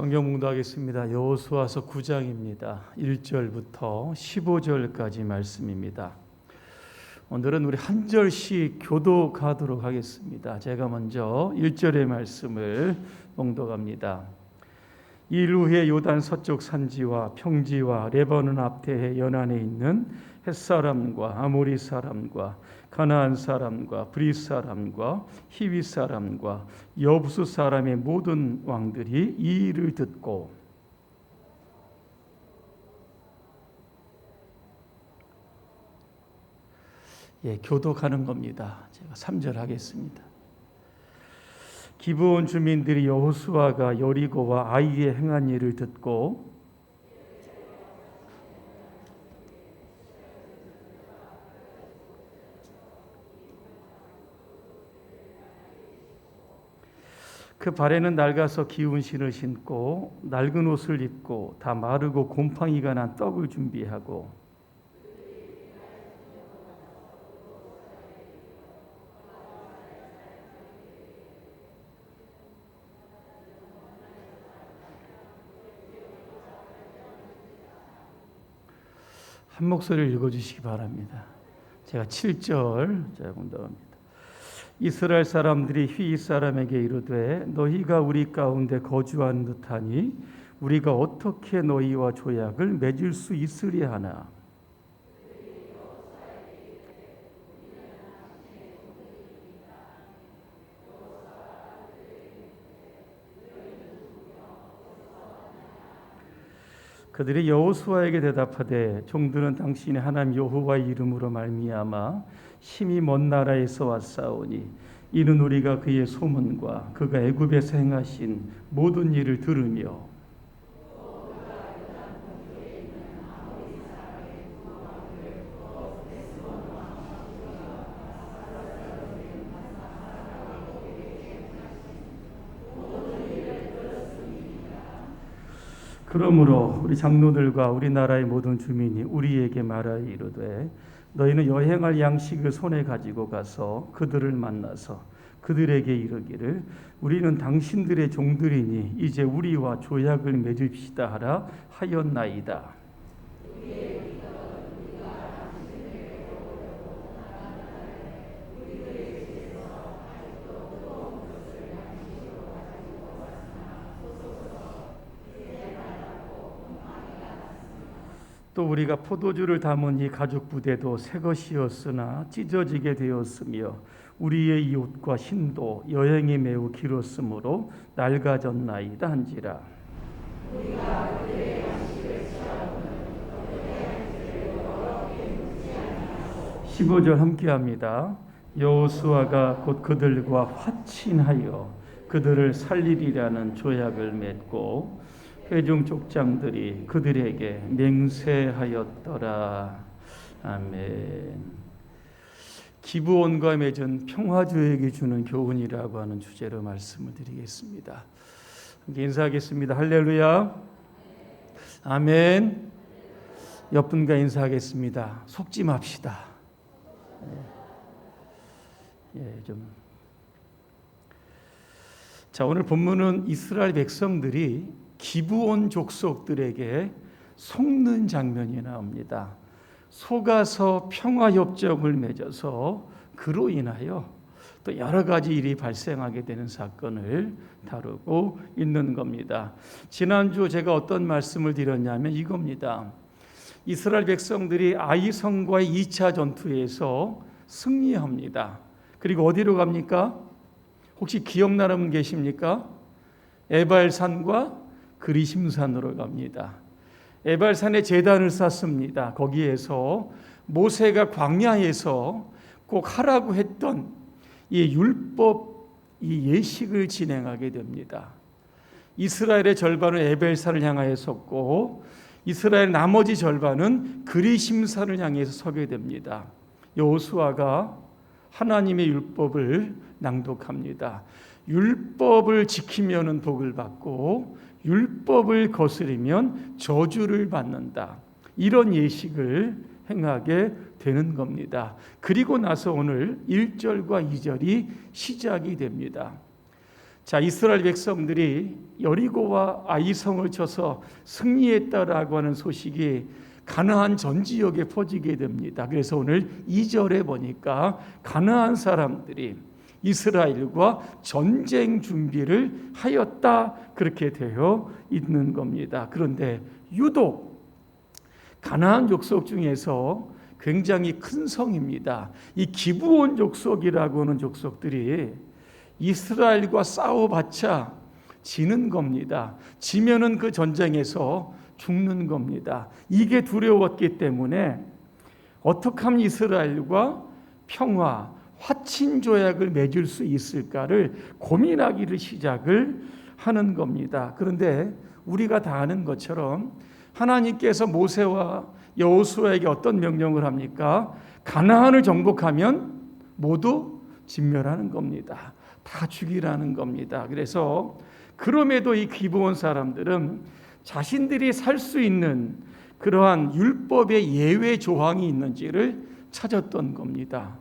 성경 묵도하겠습니다. 여호수아서 9장입니다. 1절부터 15절까지 말씀입니다. 오늘은 우리 한 절씩 교도가도록 하겠습니다. 제가 먼저 1절의 말씀을 봉독합니다. 일 후에 요단 서쪽 산지와 평지와 레바논 앞태의 연안에 있는 햇사람과 아모리 사람과 가나안 사람과 브리 사람과 히위 사람과 여부수 사람의 모든 왕들이 이 일을 듣고 예, 교독하는 겁니다. 제가 3절 하겠습니다. 기브온 주민들이 여호수아가 여리고와 아이에 행한 일을 듣고 그 발에는 낡아서 기운 신을 신고 낡은 옷을 입고 다 마르고 곰팡이가 난 떡을 준비하고 한 목소리를 읽어주시기 바랍니다. 제가 7절 제가 본다합니다. 이스라엘 사람들이 휘 사람에게 이르되 너희가 우리 가운데 거주한 듯하니 우리가 어떻게 너희와 조약을 맺을 수 있으리 하나 그들이 여호수아에게 대답하되 종들은 당신의 하나님 여호와의 이름으로 말미암아 심히 먼 나라에서 왔사오니 이는 우리가 그의 소문과 그가 애굽에서 행하신 모든 일을 들으며 그러므로 우리 장로들과 우리나라의 모든 주민이 우리에게 말하여 이르되 너희는 여행할 양식을 손에 가지고 가서 그들을 만나서 그들에게 이르기를 우리는 당신들의 종들이니 이제 우리와 조약을 맺읍시다 하라 하였나이다. 또 우리가 포도주를 담은 이 가죽 부대도 새 것이었으나 찢어지게 되었으며 우리의 이 옷과 신도 여행이 매우 길었으므로 낡아졌나이다 한지라. 15절 함께합니다. 여호수아가 곧 그들과 화친하여 그들을 살리리라는 조약을 맺고 회중 족장들이 그들에게 맹세하였더라. 아멘. 기부원과 맺은 평화주에게 주는 교훈이라고 하는 주제로 말씀을 드리겠습니다. 인사하겠습니다. 할렐루야. 아멘. 옆분과 인사하겠습니다. 속지 맙시다. 예, 예, 좀. 자, 오늘 본문은 이스라엘 백성들이 기부온 족속들에게 속는 장면이 나옵니다. 속아서 평화 협정을 맺어서 그로 인하여 또 여러 가지 일이 발생하게 되는 사건을 다루고 있는 겁니다. 지난주 제가 어떤 말씀을 드렸냐면 이겁니다. 이스라엘 백성들이 아이성과의 2차 전투에서 승리합니다. 그리고 어디로 갑니까? 혹시 기억나는 분 계십니까? 에발산과 그리심산으로 갑니다. 에발산에 제단을 쌓습니다. 거기에서 모세가 광야에서 꼭 하라고 했던 이 율법 이 예식을 진행하게 됩니다. 이스라엘의 절반은 에벨산을 향하여 섰고 이스라엘 나머지 절반은 그리심산을 향해서 서게 됩니다. 여호수아가 하나님의 율법을 낭독합니다. 율법을 지키면은 복을 받고 율법을 거스리면 저주를 받는다. 이런 예식을 행하게 되는 겁니다. 그리고 나서 오늘 1절과 2절이 시작이 됩니다. 자, 이스라엘 백성들이 여리고와 아이성을 쳐서 승리했다라고 하는 소식이 가나안 전 지역에 퍼지게 됩니다. 그래서 오늘 2절에 보니까 가나안 사람들이 이스라엘과 전쟁 준비를 하였다 그렇게 되어 있는 겁니다. 그런데 유독 가나안 족속 중에서 굉장히 큰 성입니다. 이 기브온 족속이라고 하는 족속들이 이스라엘과 싸워봤자 지는 겁니다. 지면은 그 전쟁에서 죽는 겁니다. 이게 두려웠기 때문에 어떻게 하면 이스라엘과 평화, 화친 조약을 맺을 수 있을까를 고민하기를 시작을 하는 겁니다. 그런데 우리가 다 아는 것처럼 하나님께서 모세와 여호수아에게 어떤 명령을 합니까? 가나안을 정복하면 모두 진멸하는 겁니다. 다 죽이라는 겁니다. 그래서 그럼에도 이 기브온 사람들은 자신들이 살 수 있는 그러한 율법의 예외 조항이 있는지를 찾았던 겁니다.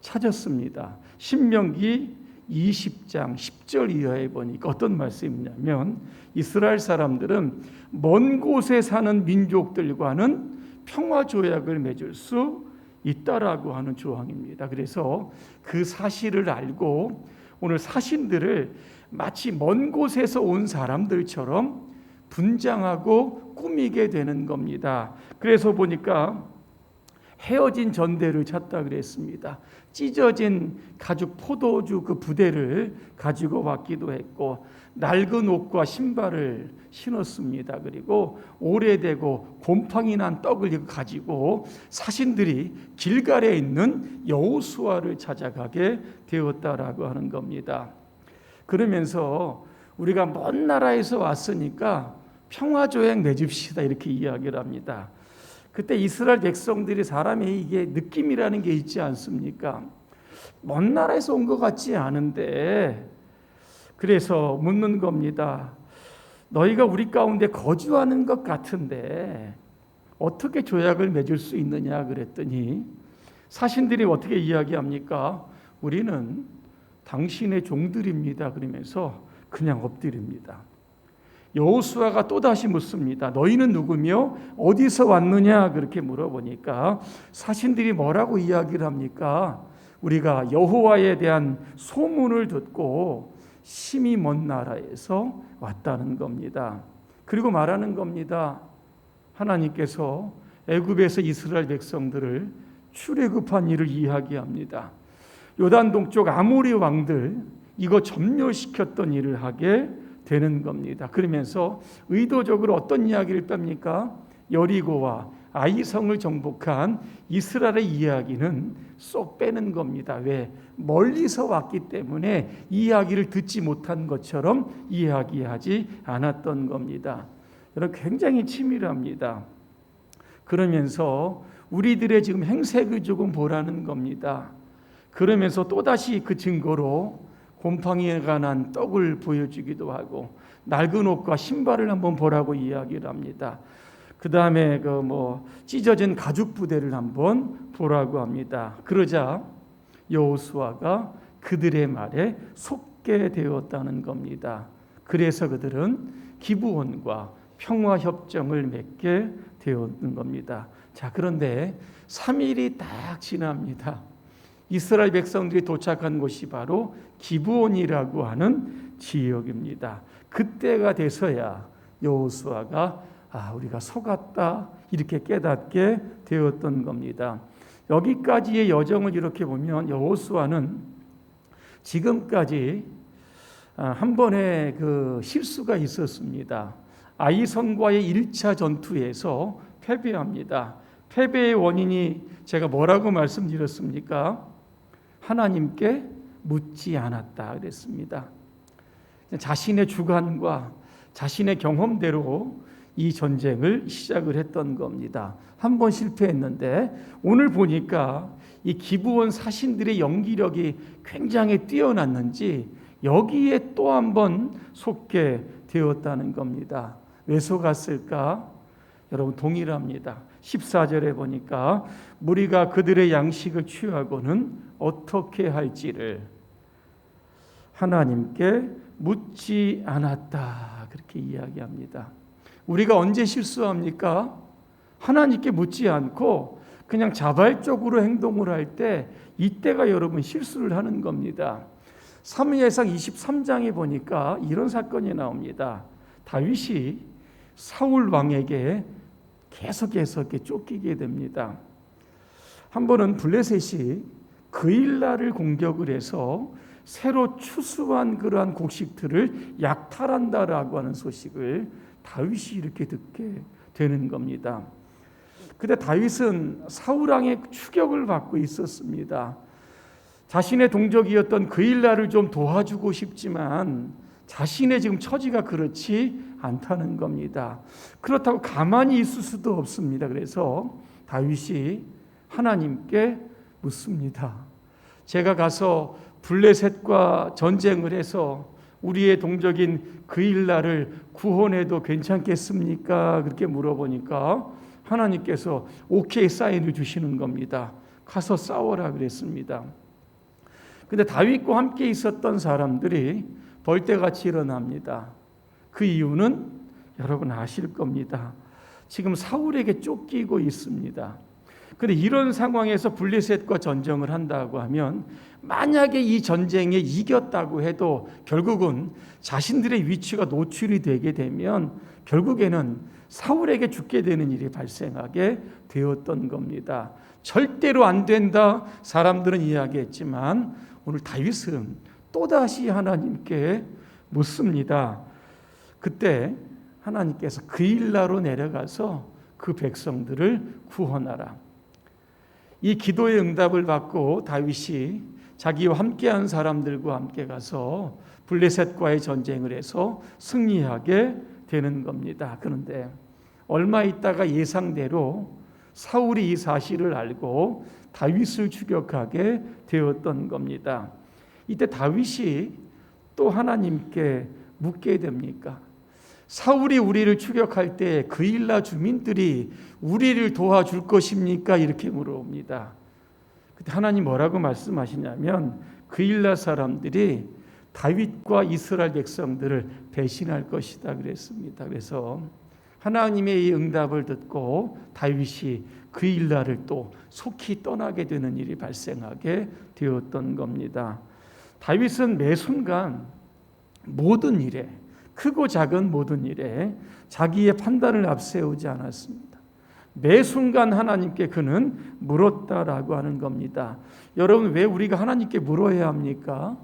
찾았습니다. 신명기 20장 10절 이하에 보니까 어떤 말씀이냐면 이스라엘 사람들은 먼 곳에 사는 민족들과는 평화 조약을 맺을 수 있다라고 하는 조항입니다. 그래서 그 사실을 알고 오늘 사신들을 마치 먼 곳에서 온 사람들처럼 분장하고 꾸미게 되는 겁니다. 그래서 보니까 헤어진 전대를 찾다 그랬습니다. 찢어진 가죽 포도주 그 부대를 가지고 왔기도 했고 낡은 옷과 신발을 신었습니다. 그리고 오래되고 곰팡이 난 떡을 가지고 사신들이 길갈에 있는 여호수아를 찾아가게 되었다라고 하는 겁니다. 그러면서 우리가 먼 나라에서 왔으니까 평화 조약 맺읍시다 이렇게 이야기를 합니다. 그때 이스라엘 백성들이 사람이 이게 느낌이라는 게 있지 않습니까? 먼 나라에서 온 것 같지 않은데 그래서 묻는 겁니다. 너희가 우리 가운데 거주하는 것 같은데 어떻게 조약을 맺을 수 있느냐 그랬더니 사신들이 어떻게 이야기합니까? 우리는 당신의 종들입니다. 그러면서 그냥 엎드립니다. 여호수아가 또 다시 묻습니다. 너희는 누구며 어디서 왔느냐 그렇게 물어보니까 사신들이 뭐라고 이야기를 합니까? 우리가 여호와에 대한 소문을 듣고 심히 먼 나라에서 왔다는 겁니다. 그리고 말하는 겁니다. 하나님께서 애굽에서 이스라엘 백성들을 출애굽한 일을 이야기합니다. 요단 동쪽 아모리 왕들 이거 점멸시켰던 일을 하게 되는 겁니다. 그러면서 의도적으로 어떤 이야기를 뺍니까? 여리고와 아이성을 정복한 이스라엘의 이야기는 쏙 빼는 겁니다. 왜? 멀리서 왔기 때문에 이야기를 듣지 못한 것처럼 이야기하지 않았던 겁니다. 여러분 굉장히 치밀합니다. 그러면서 우리들의 지금 행색을 조금 보라는 겁니다. 그러면서 또다시 그 증거로 곰팡이가 난 떡을 보여주기도 하고 낡은 옷과 신발을 한번 보라고 이야기를 합니다. 그 다음에 그 뭐 찢어진 가죽 부대를 한번 보라고 합니다. 그러자 여호수아가 그들의 말에 속게 되었다는 겁니다. 그래서 그들은 기부원과 평화 협정을 맺게 되었는 겁니다. 자, 그런데 3일이 딱 지납니다. 이스라엘 백성들이 도착한 곳이 바로 기브온이라고 하는 지역입니다. 그때가 돼서야 여호수아가 아, 우리가 속았다 이렇게 깨닫게 되었던 겁니다. 여기까지의 여정을 이렇게 보면 여호수아는 지금까지 아, 한 번의 그 실수가 있었습니다. 아이성과의 1차 전투에서 패배합니다. 패배의 원인이 제가 뭐라고 말씀드렸습니까? 하나님께 묻지 않았다 그랬습니다. 자신의 주관과 자신의 경험대로 이 전쟁을 시작을 했던 겁니다. 한 번 실패했는데 오늘 보니까 이 기부원 사신들의 연기력이 굉장히 뛰어났는지 여기에 또 한 번 속게 되었다는 겁니다. 왜 속았을까? 여러분 동일합니다. 14절에 보니까 무리가 그들의 양식을 취하고는 어떻게 할지를 하나님께 묻지 않았다. 그렇게 이야기합니다. 우리가 언제 실수합니까? 하나님께 묻지 않고 그냥 자발적으로 행동을 할 때 이때가 여러분 실수를 하는 겁니다. 사무엘상 23장에 보니까 이런 사건이 나옵니다. 다윗이 사울 왕에게 계속해서 이렇게 쫓기게 됩니다. 한 번은 블레셋이 그일라를 공격을 해서 새로 추수한 그러한 곡식들을 약탈한다라고 하는 소식을 다윗이 이렇게 듣게 되는 겁니다. 근데 다윗은 사울 왕의 추격을 받고 있었습니다. 자신의 동족이었던 그일라를 좀 도와주고 싶지만 자신의 지금 처지가 그렇지 않다는 겁니다. 그렇다고 가만히 있을 수도 없습니다. 그래서 다윗이 하나님께 묻습니다. 제가 가서 블레셋과 전쟁을 해서 우리의 동족인 그일라를 구원해도 괜찮겠습니까? 그렇게 물어보니까 하나님께서 오케이 사인을 주시는 겁니다. 가서 싸워라 그랬습니다. 근데 다윗과 함께 있었던 사람들이 벌떼같이 일어납니다. 그 이유는 여러분 아실 겁니다. 지금 사울에게 쫓기고 있습니다. 근데 이런 상황에서 블레셋과 전쟁을 한다고 하면 만약에 이 전쟁에 이겼다고 해도 결국은 자신들의 위치가 노출이 되게 되면 결국에는 사울에게 죽게 되는 일이 발생하게 되었던 겁니다. 절대로 안 된다 사람들은 이야기했지만 오늘 다윗은 또다시 하나님께 묻습니다. 그때 하나님께서 그일라로 내려가서 그 백성들을 구원하라. 이 기도의 응답을 받고 다윗이 자기와 함께한 사람들과 함께 가서 블레셋과의 전쟁을 해서 승리하게 되는 겁니다. 그런데 얼마 있다가 예상대로 사울이 이 사실을 알고 다윗을 추격하게 되었던 겁니다. 이때 다윗이 또 하나님께 묻게 됩니까? 사울이 우리를 추격할 때 그일라 주민들이 우리를 도와줄 것입니까? 이렇게 물어옵니다. 그때 하나님 뭐라고 말씀하시냐면 그일라 사람들이 다윗과 이스라엘 백성들을 배신할 것이다 그랬습니다. 그래서 하나님의 이 응답을 듣고 다윗이 그일라를 또 속히 떠나게 되는 일이 발생하게 되었던 겁니다. 다윗은 매 순간 모든 일에 크고 작은 모든 일에 자기의 판단을 앞세우지 않았습니다. 매 순간 하나님께 그는 물었다라고 하는 겁니다. 여러분 왜 우리가 하나님께 물어야 합니까?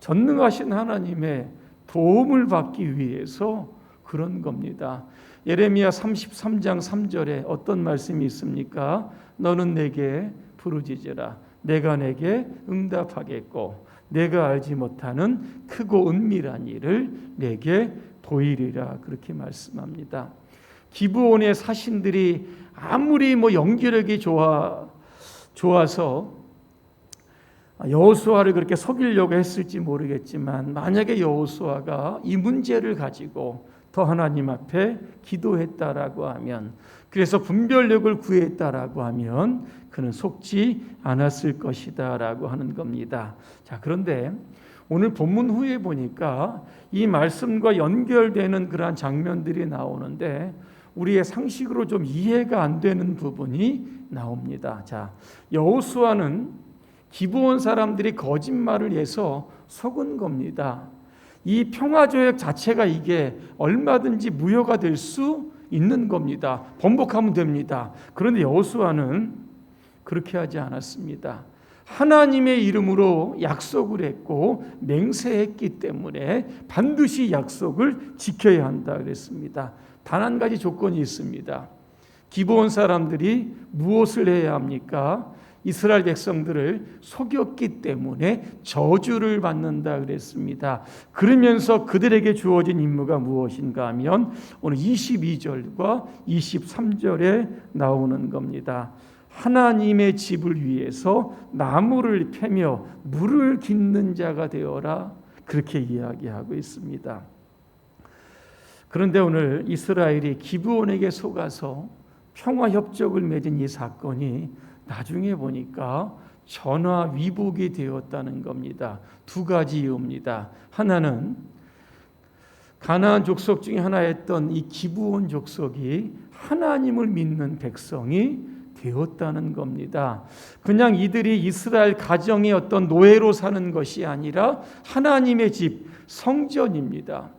전능하신 하나님의 도움을 받기 위해서 그런 겁니다. 예레미야 33장 3절에 어떤 말씀이 있습니까? 너는 내게 부르짖으라. 내가 내게 응답하겠고 내가 알지 못하는 크고 은밀한 일을 내게 보이리라 그렇게 말씀합니다. 기브온의 사신들이 아무리 뭐 연기력이 좋아 좋아서 여호수아를 그렇게 속이려고 했을지 모르겠지만 만약에 여호수아가 이 문제를 가지고 더 하나님 앞에 기도했다라고 하면 그래서 분별력을 구했다라고 하면 그는 속지 않았을 것이다라고 하는 겁니다. 자, 그런데 오늘 본문 후에 보니까 이 말씀과 연결되는 그러한 장면들이 나오는데 우리의 상식으로 좀 이해가 안 되는 부분이 나옵니다. 자, 여호수아는 기브온 사람들이 거짓말을 해서 속은 겁니다. 이 평화조약 자체가 이게 얼마든지 무효가 될 수 있는 겁니다. 번복하면 됩니다. 그런데 여호수아는 그렇게 하지 않았습니다. 하나님의 이름으로 약속을 했고 맹세했기 때문에 반드시 약속을 지켜야 한다 그랬습니다. 단 한 가지 조건이 있습니다. 기본 사람들이 무엇을 해야 합니까? 이스라엘 백성들을 속였기 때문에 저주를 받는다 그랬습니다. 그러면서 그들에게 주어진 임무가 무엇인가 하면 오늘 22절과 23절에 나오는 겁니다. 하나님의 집을 위해서 나무를 패며 물을 깃는 자가 되어라 그렇게 이야기하고 있습니다. 그런데 오늘 이스라엘이 기브온에게 속아서 평화 협정을 맺은 이 사건이 나중에 보니까 전화 위복이 되었다는 겁니다. 두 가지 이유입니다. 하나는 가나안 족속 중에 하나였던 이 기브온 족속이 하나님을 믿는 백성이 되었다는 겁니다. 그냥 이들이 이스라엘 가정의 어떤 노예로 사는 것이 아니라 하나님의 집 성전입니다.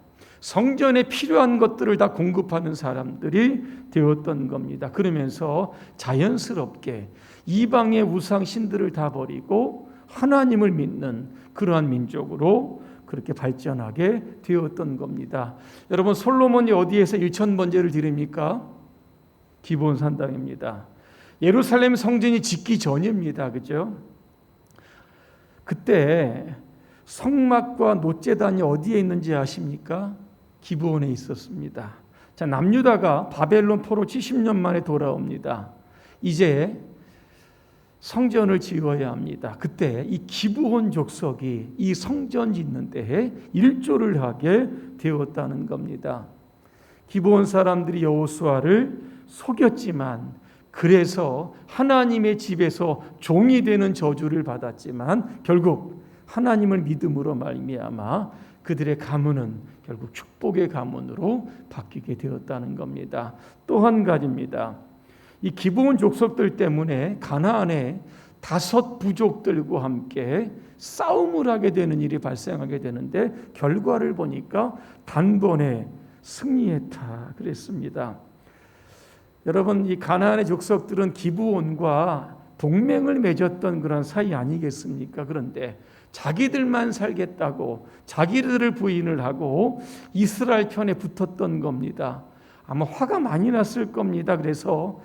성전에 필요한 것들을 다 공급하는 사람들이 되었던 겁니다. 그러면서 자연스럽게 이방의 우상 신들을 다 버리고 하나님을 믿는 그러한 민족으로 그렇게 발전하게 되었던 겁니다. 여러분 솔로몬이 어디에서 1천 번제를 드립니까? 기본 산당입니다. 예루살렘 성전이 짓기 전입니다. 그죠? 그때 성막과 노제단이 어디에 있는지 아십니까? 기브온에 있었습니다. 자, 남유다가 바벨론 포로 70년 만에 돌아옵니다. 이제 성전을 지어야 합니다. 그때 이 기브온 족속이 이 성전 짓는 데에 일조를 하게 되었다는 겁니다. 기브온 사람들이 여호수아를 속였지만 그래서 하나님의 집에서 종이 되는 저주를 받았지만 결국 하나님을 믿음으로 말미암아 그들의 가문은 결국 축복의 가문으로 바뀌게 되었다는 겁니다. 또 한 가지입니다. 이 기브온 족속들 때문에 가나안에 다섯 부족들과 함께 싸움을 하게 되는 일이 발생하게 되는데 결과를 보니까 단번에 승리했다 그랬습니다. 여러분 이 가나안의 족속들은 기브온과 동맹을 맺었던 그런 사이 아니겠습니까? 그런데 자기들만 살겠다고 자기들을 부인을 하고 이스라엘 편에 붙었던 겁니다. 아마 화가 많이 났을 겁니다. 그래서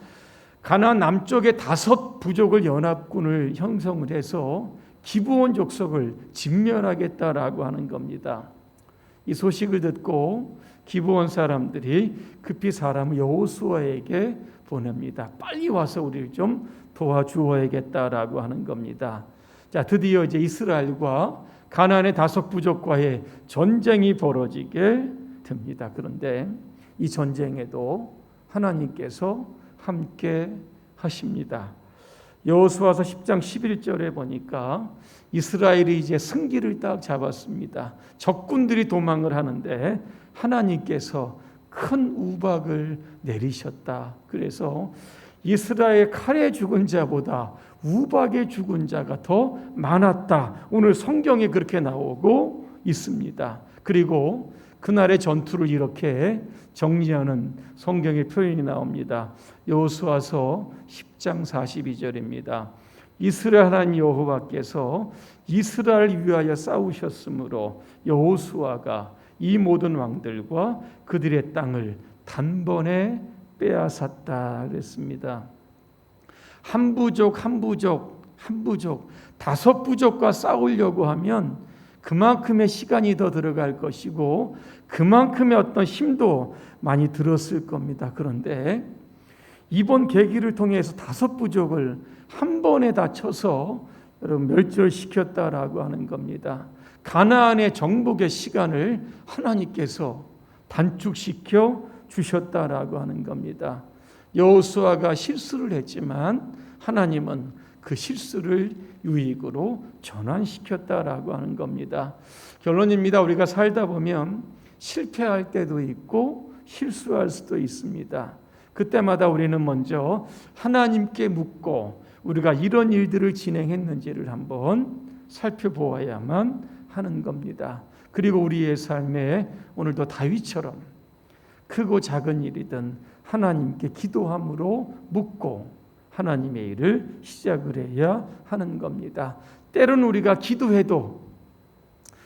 가나안 남쪽에 다섯 부족을 연합군을 형성을 해서 기브온 족속을 진멸하겠다라고 하는 겁니다. 이 소식을 듣고 기브온 사람들이 급히 사람을 여호수아에게 보냅니다. 빨리 와서 우리를 좀 도와주어야겠다라고 하는 겁니다. 자, 드디어 이제 이스라엘과 가나안의 다섯 부족과의 전쟁이 벌어지게 됩니다. 그런데 이 전쟁에도 하나님께서 함께 하십니다. 여호수아서 10장 11절에 보니까 이스라엘이 이제 승기를 딱 잡았습니다. 적군들이 도망을 하는데 하나님께서 큰 우박을 내리셨다. 그래서 이스라엘 칼에 죽은 자보다 우박에 죽은 자가 더 많았다. 오늘 성경에 그렇게 나오고 있습니다. 그리고 그날의 전투를 이렇게 정리하는 성경의 표현이 나옵니다. 여호수아서 10장 42절입니다. 이스라엘 하나님 여호와께서 이스라엘 위하여 싸우셨으므로 여호수아가 이 모든 왕들과 그들의 땅을 단번에 빼앗았다 그랬습니다. 한 부족 한 부족 한 부족 다섯 부족과 싸우려고 하면 그만큼의 시간이 더 들어갈 것이고 그만큼의 어떤 힘도 많이 들었을 겁니다. 그런데 이번 계기를 통해서 다섯 부족을 한 번에 다 쳐서 여러분 멸절시켰다라고 하는 겁니다. 가나안의 정복의 시간을 하나님께서 단축시켜 주셨다라고 하는 겁니다. 여호수아가 실수를 했지만 하나님은 그 실수를 유익으로 전환시켰다라고 하는 겁니다. 결론입니다. 우리가 살다 보면 실패할 때도 있고 실수할 수도 있습니다. 그때마다 우리는 먼저 하나님께 묻고 우리가 이런 일들을 진행했는지를 한번 살펴보아야만 하는 겁니다. 그리고 우리의 삶에 오늘도 다윗처럼 크고 작은 일이든 하나님께 기도함으로 묻고 하나님의 일을 시작을 해야 하는 겁니다. 때로는 우리가 기도해도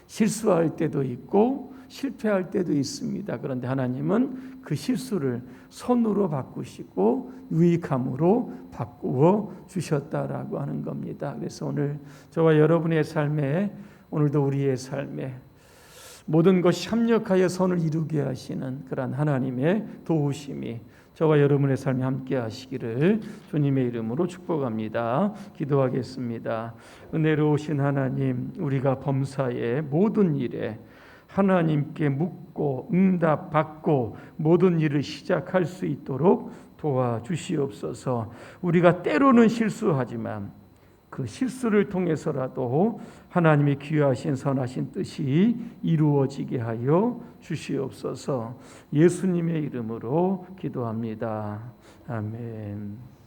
실수할 때도 있고 실패할 때도 있습니다. 그런데 하나님은 그 실수를 손으로 바꾸시고 유익함으로 바꾸어 주셨다라고 하는 겁니다. 그래서 오늘 저와 여러분의 삶에 오늘도 우리의 삶에 모든 것이 협력하여 선을 이루게 하시는 그러한 하나님의 도우심이 저와 여러분의 삶에 함께 하시기를 주님의 이름으로 축복합니다. 기도하겠습니다. 은혜로우신 하나님, 우리가 범사의 모든 일에 하나님께 묻고 응답 받고 모든 일을 시작할 수 있도록 도와주시옵소서. 우리가 때로는 실수하지만 그 그 실수를 통해서라도 하나님의 귀하신 선하신 뜻이 이루어지게 하여 주시옵소서. 예수님의 이름으로 기도합니다. 아멘.